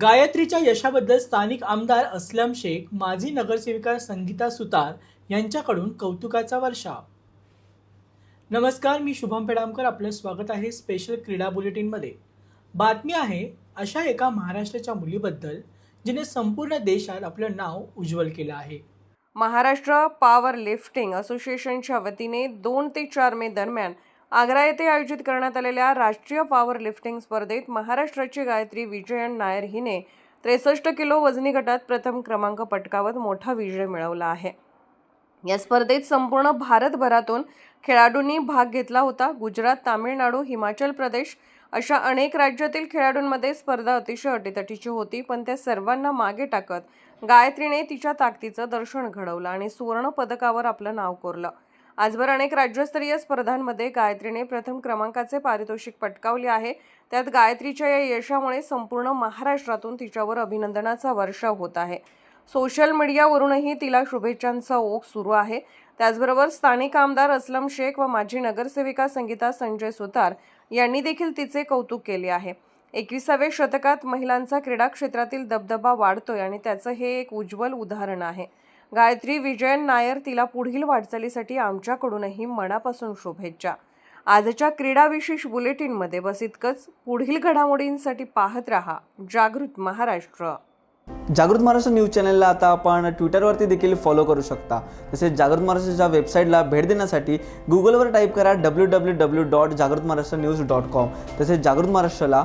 गायत्रीच्या यशाबद्दल स्थानिक आमदार असलम शेख माजी नगरसेविका संगीता सुतार यांच्याकडून कौतुकाचा वर्षाव नमस्कार मी शुभम पेडामकर. आपलं स्वागत आहे स्पेशल क्रीडा बुलेटिनमध्ये बातमी आहे अशा एका महाराष्ट्राच्या मुलीबद्दल जिने संपूर्ण देशात आपलं नाव उज्ज्वल केलं आहे. महाराष्ट्र पॉवर लिफ्टिंग असोसिएशनच्या वतीने दोन ते चार मे दरम्यान आग्रा येथे आयोजित करण्यात आलेल्या राष्ट्रीय पॉवर लिफ्टिंग स्पर्धेत महाराष्ट्राची गायत्री विजयन नायर हिने त्रेसष्ट किलो वजनी गटात प्रथम क्रमांक पटकावत मोठा विजय मिळवला आहे. या स्पर्धेत संपूर्ण भारतभरातून खेळाडूंनी भाग घेतला होता. गुजरात तामिळनाडू हिमाचल प्रदेश अशा अनेक राज्यातील खेळाडूंमध्ये स्पर्धा अतिशय अटीतटीची होती पण त्या सर्वांना मागे टाकत गायत्रीने तिच्या ताकदीचं दर्शन घडवलं आणि सुवर्ण पदकावर आपलं नाव कोरलं. आजवर अनेक राज्यस्तरीय स्पर्धांमध्ये गायत्रीने प्रथम क्रमांकाचे पारितोषिक पटकावले आहे. त्यात गायत्रीच्या या यशामुळे संपूर्ण महाराष्ट्रातून तिच्यावर अभिनंदनाचा वर्षाव होत आहे. सोशल मीडियावरूनही तिला शुभेच्छांचा ओघ सुरू आहे. त्याचबरोबर स्थानिक आमदार असलम शेख व माजी नगरसेविका संगीता संजय सुतार यांनी देखील तिचे कौतुक केले आहे. एकविसाव्या शतकात महिलांचा क्रीडा क्षेत्रातील दबदबा वाढतोय आणि त्याचं हे एक उज्ज्वल उदाहरण आहे. गायत्री विजयन नायर तिला पुढील वाटचालीसाठी आमच्याकडूनही मनापासून शुभेच्छा. आजच्या क्रीडाविशेष बुलेटिनमध्ये बस इतकंच. पुढील घडामोडींसाठी पाहत रहा जागृत महाराष्ट्र. जागृत महाराष्ट्र न्यूज चॅनलला आता आपण ट्विटरवरती देखील फॉलो करू शकता. तसेच जागृत महाराष्ट्राच्या वेबसाईटला भेट देण्यासाठी गुगलवर टाईप करा डब्ल्यू डब्ल्यू डब्ल्यू डॉट जागृत महाराष्ट्र न्यूज डॉट कॉम तसेच जागृत महाराष्ट्राला